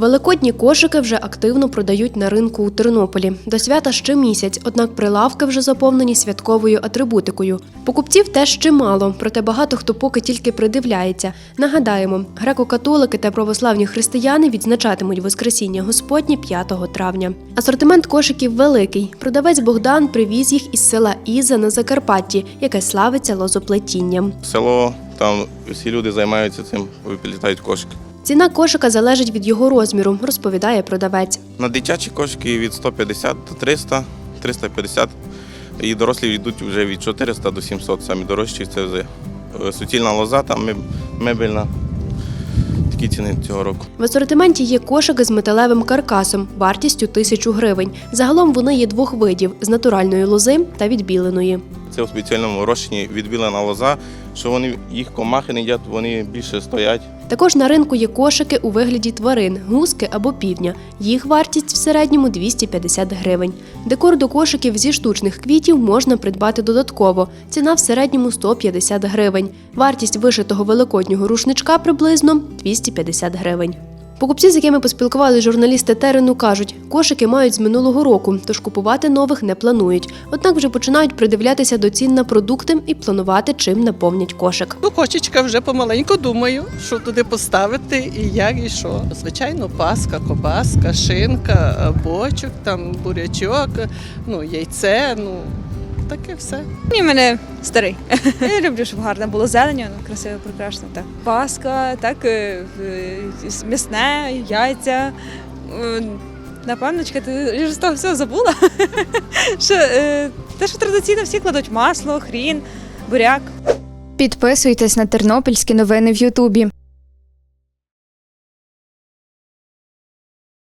Великодні кошики вже активно продають на ринку у Тернополі. До свята ще місяць, однак прилавки вже заповнені святковою атрибутикою. Покупців теж чимало, проте багато хто поки тільки придивляється. Нагадаємо, греко-католики та православні християни відзначатимуть Воскресіння Господнє 5 травня. Асортимент кошиків великий. Продавець Богдан привіз їх із села Іза на Закарпатті, яке славиться лозоплетінням. Село, там всі люди займаються цим, виплітають кошики. Ціна кошика залежить від його розміру, розповідає продавець. На дитячі кошики від 150 до 300, 350. І дорослі йдуть вже від 400 до 700. Самі дорожчі це вже е, суцільна лоза, там мебельна. Такі ціни цього року. В асортименті є кошики з металевим каркасом вартістю тисячу гривень. Загалом вони є двох видів з натуральної лози та відбіленої. Це у спеціальному розчині відбілена лоза, що вони їх комахи не їдять, вони більше стоять. Також на ринку є кошики у вигляді тварин, гуски або півня. Їх вартість в середньому 250 гривень. Декор до кошиків зі штучних квітів можна придбати додатково. Ціна в середньому 150 гривень. Вартість вишитого великоднього рушничка приблизно 250 гривень. Покупці, з якими поспілкувалися журналісти терену, кажуть, кошики мають з минулого року, тож купувати нових не планують. Однак вже починають придивлятися до цін на продукти і планувати, чим наповнять кошик. Ну, кошечка вже помаленьку думаю, що туди поставити і як, і що. Звичайно, паска, кобаска, шинка, бочок, там бурячок, ну, яйце, ну таке все. Ні, мене старий. Я люблю, щоб гарно було зелені, красиво, прекрасно. Так. Паска, так, е, е, м'ясне, яйця. Е, Напевно, чекайте, ж з того всього забула. що, те, що традиційно всі кладуть масло, хрін, буряк. Підписуйтесь на тернопільські новини в Ютубі.